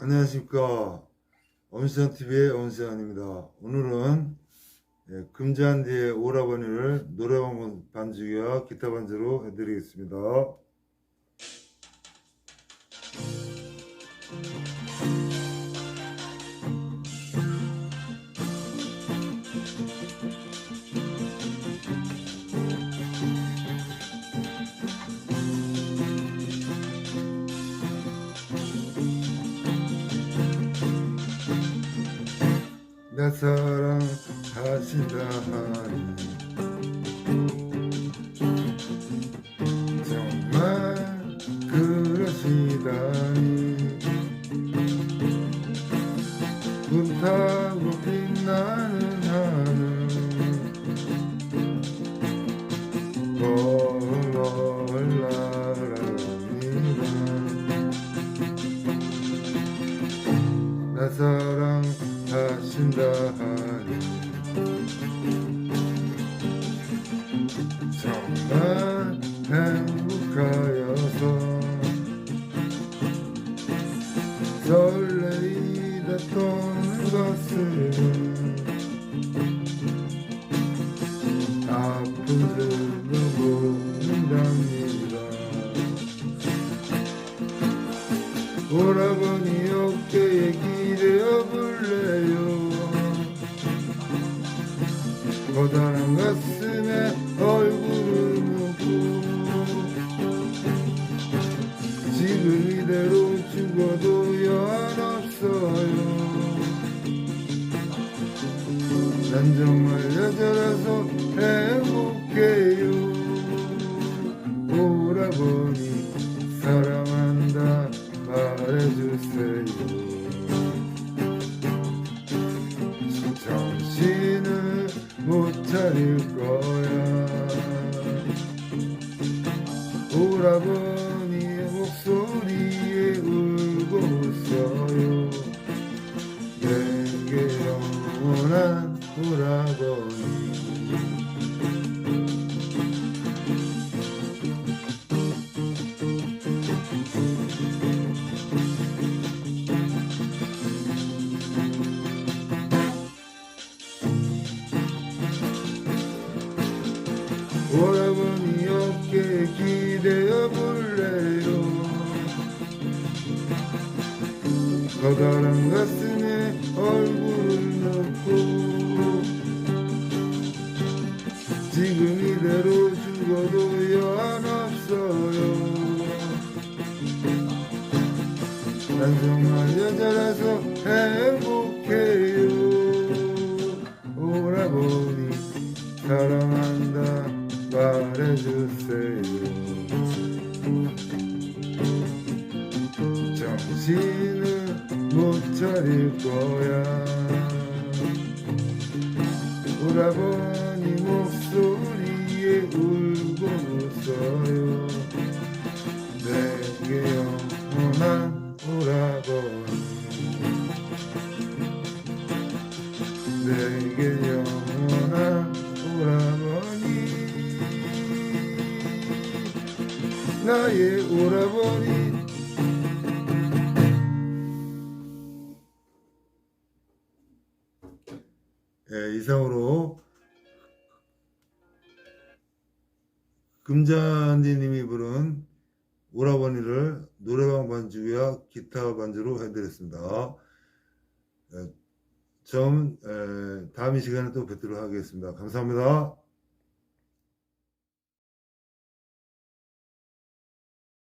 안녕하십니까. 엄시장TV의 엄시장입니다. 오늘은 예, 금잔디의 오라버니를 노래방 반주기와 기타 반주로 해드리겠습니다. 사랑 하신다. 하니 정말 그러시다니 불타고 빛나는 하늘 멀멀 나랍니다. 나 사랑 하신다 하니 정말 행복하여서 설레이다 떠는 가슴은 아픈 보인답니다 오라버니 커다란 가슴에 얼굴을 묻고 지금 이대로 죽어도 여한 없어요. 난 정말 여자라서 행복해요. 오라버니 사랑한다 말해주세요. 정신을 못 차릴 거야. 오라버니의 목소리에 울고 웃어요. 내게 영원한 오라버니 오라버니 어깨에 기대어 볼래요? 커다란 가슴에 얼굴을 넣고 지금 이대로 죽어도 여한 없어요. 난 정말 여자라서 행복 해주세요. 정신을 못 차릴 거야. 오라버니 목소리에 울고 웃어요. 내게 영원한 오라버니. 내게 영원한 나의 오라버니 예, 이상으로 금잔디님이 부른 오라버니를 노래방 반주와 기타 반주로 해드렸습니다. 예, 좀 에, 다음 이 시간에 또 뵙도록 하겠습니다. 감사합니다.